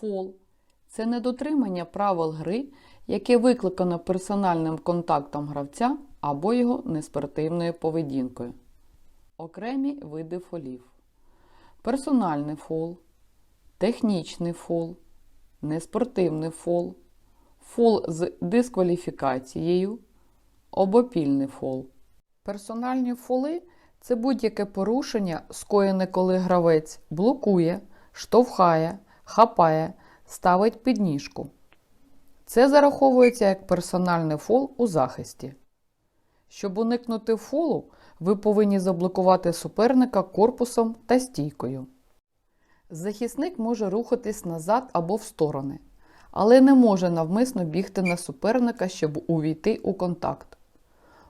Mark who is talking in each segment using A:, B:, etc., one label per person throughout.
A: Фол це недотримання правил гри, яке викликано персональним контактом гравця або його неспортивною поведінкою. Окремі види фолів. Персональний фол, технічний фол, неспортивний фол, фол з дискваліфікацією, обопільний фол. Персональні фоли це будь-яке порушення, скоєне, коли гравець блокує, штовхає, хапає, ставить підніжку. Це зараховується як персональний фол у захисті. Щоб уникнути фолу, ви повинні заблокувати суперника корпусом та стійкою. Захисник може рухатись назад або в сторони, але не може навмисно бігти на суперника, щоб увійти у контакт.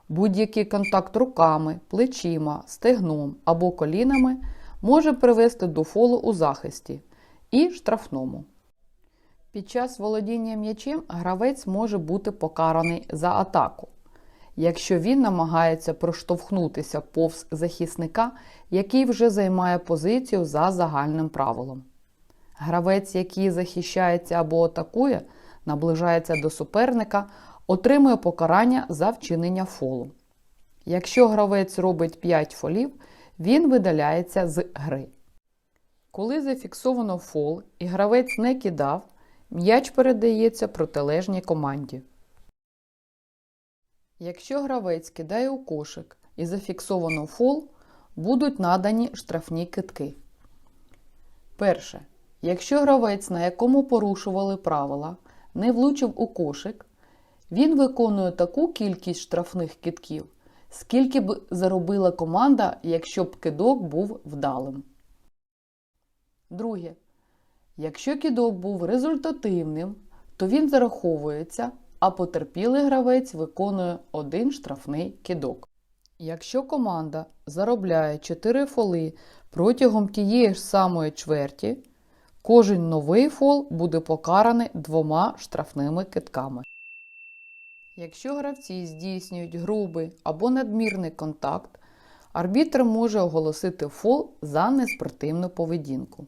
A: Будь-який контакт руками, плечима, стегном або колінами може привести до фолу у захисті і штрафному. Під час володіння м'ячем гравець може бути покараний за атаку, якщо він намагається проштовхнутися повз захисника, який вже займає позицію за загальним правилом. Гравець, який захищається або атакує, наближається до суперника, отримує покарання за вчинення фолу. Якщо гравець робить 5 фолів, він видаляється з гри. Коли зафіксовано фол і гравець не кидав, м'яч передається протилежній команді. Якщо гравець кидає у кошик і зафіксовано фол, будуть надані штрафні китки. Перше. Якщо гравець, на якому порушували правила, не влучив у кошик, він виконує таку кількість штрафних китків, скільки б заробила команда, якщо б кидок був вдалим. Друге. Якщо кидок був результативним, то він зараховується, а потерпілий гравець виконує один штрафний кидок. Якщо команда заробляє 4 фоли протягом тієї ж самої чверті, кожен новий фол буде покараний двома штрафними китками. Якщо гравці здійснюють грубий або надмірний контакт, арбітр може оголосити фол за неспортивну поведінку.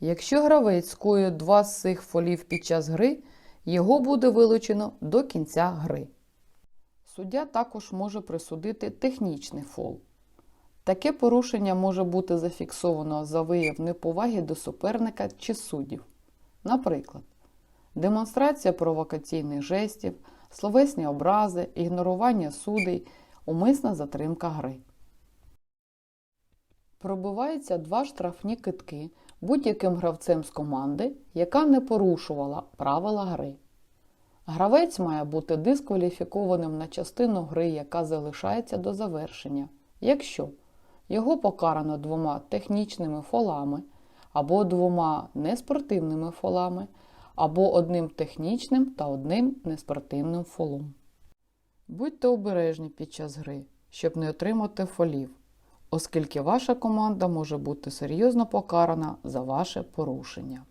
A: Якщо гравець скоює два з цих фолів під час гри, його буде вилучено до кінця гри. Суддя також може присудити технічний фол. Таке порушення може бути зафіксовано за вияв неповаги до суперника чи суддів. Наприклад, демонстрація провокаційних жестів, словесні образи, ігнорування судей, умисна затримка гри. Пробиваються два штрафні китки будь-яким гравцем з команди, яка не порушувала правила гри. Гравець має бути дискваліфікованим на частину гри, яка залишається до завершення, якщо його покарано двома технічними фолами, або двома неспортивними фолами, або одним технічним та одним неспортивним фолом. Будьте обережні під час гри, щоб не отримати фолів, оскільки ваша команда може бути серйозно покарана за ваше порушення.